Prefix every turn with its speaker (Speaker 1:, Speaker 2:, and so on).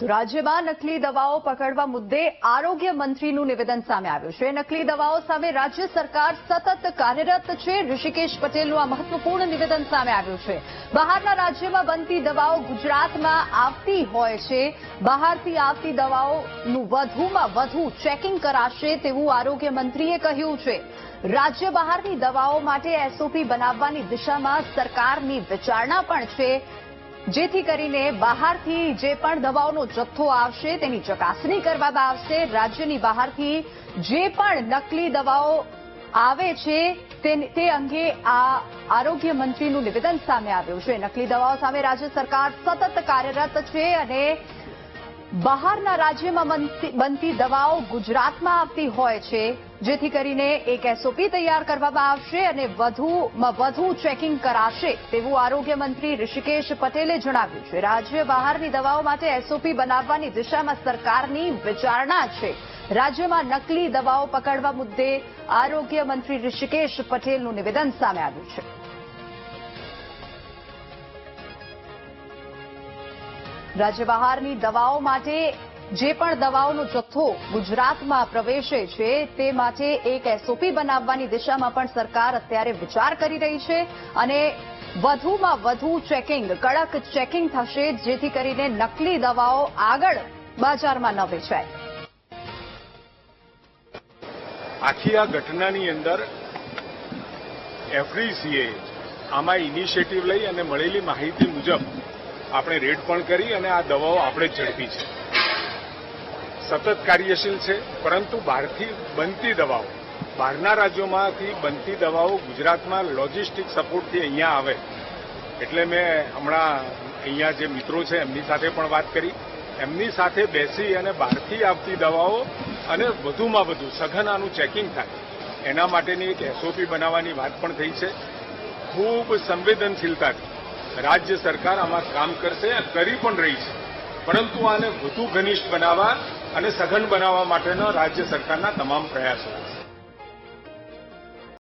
Speaker 1: તો રાજ્યમાં નકલી દવાઓ પકડવા મુદ્દે આરોગ્ય મંત્રીનું નિવેદન સામે આવ્યું છે. નકલી દવાઓ સામે રાજ્ય સરકાર સતત કાર્યરત છે. ઋષિકેશ પટેલનું આ મહત્વપૂર્ણ નિવેદન સામે આવ્યું છે. બહારના રાજ્યમાં બનતી દવાઓ ગુજરાતમાં આવતી હોય છે. બહારથી આવતી દવાઓનું વધુમાં વધુ ચેકિંગ કરાશે તેવું આરોગ્ય મંત્રીએ કહ્યું છે. રાજ્ય બહારની દવાઓ માટે એસઓપી બનાવવાની દિશામાં સરકારની વિચારણા પણ છે. જેથી કરીને બહારથી જે પણ દવાઓનો જથ્થો આવશે તેની ચકાસણી કરવામાં આવશે. રાજ્યની બહારથી જે પણ નકલી દવાઓ આવે છે તે- અંગે આ આરોગ્ય મંત્રીનું નિવેદન સામે આવ્યું છે. નકલી દવાઓ સામે રાજ્ય સરકાર સતત કાર્યરત છે અને બહારના રાજ્યમાં બનતી- દવાઓ ગુજરાતમાં આવતી હોય છે, જેથી કરીને એક એસઓપી તૈયાર કરવામાં આવશે અને વધુમાં વધુ ચેકિંગ કરાશે તેવું આરોગ્ય મંત્રી ઋષિકેશ પટેલે જણાવ્યું છે. રાજ્ય બહારની દવાઓ માટે એસઓપી બનાવવાની દિશામાં સરકારની વિચારણા છે. રાજ્યમાં નકલી દવાઓ પકડવા મુદ્દે આરોગ્ય મંત્રી ઋષિકેશ પટેલનું નિવેદન સામે આવ્યું છે. રાજ્ય બહારની દવાઓ માટે જે પણ દવાઓનો જથ્થો ગુજરાતમાં પ્રવેશે છે, તે માટે એક એસઓપી બનાવવાની દિશામાં પણ સરકાર અત્યારે વિચાર કરી રહી છે અને વધુમાં વધુ ચેકિંગ, કડક ચેકિંગ થશે, જેથી કરીને નકલી દવાઓ આગળ બજારમાં ન વેચાય.
Speaker 2: આખી આ ઘટનાની અંદર એફડીસીએ આમાં ઇનિશિયેટિવ લઈ અને મળેલી માહિતી મુજબ આપણે રેડ પણ કરી અને આ દવાઓ આપણે ઝડપી છે. સતત કાર્યશીલ છે, પરંતુ બહારથી બનતી દવાઓ, બહારના રાજ્યોમાંથી બનતી દવાઓ ગુજરાતમાં લોજિસ્ટિક સપોર્ટથી અહીંયા આવે. એટલે મેં હમણાં અહીંયા જે મિત્રો છે, એમની સાથે પણ વાત કરી. એમની સાથે બેસી અને બહારથી આવતી દવાઓ અને વધુમાં વધુ સઘન આનું ચેકિંગ થાય. એના માટેની એક એસઓપી બનાવવાની વાત પણ થઈ છે. ખૂબ સંવેદનશીલતાથી. રાજ્ય સરકાર આમાં કામ કરશે કરી પણ રહી છે. પરંતુ આને વધુ ઘનિષ્ઠ બનાવવા અને સઘન બનાવવા માટેનો રાજ્ય સરકારના તમામ પ્રયાસો.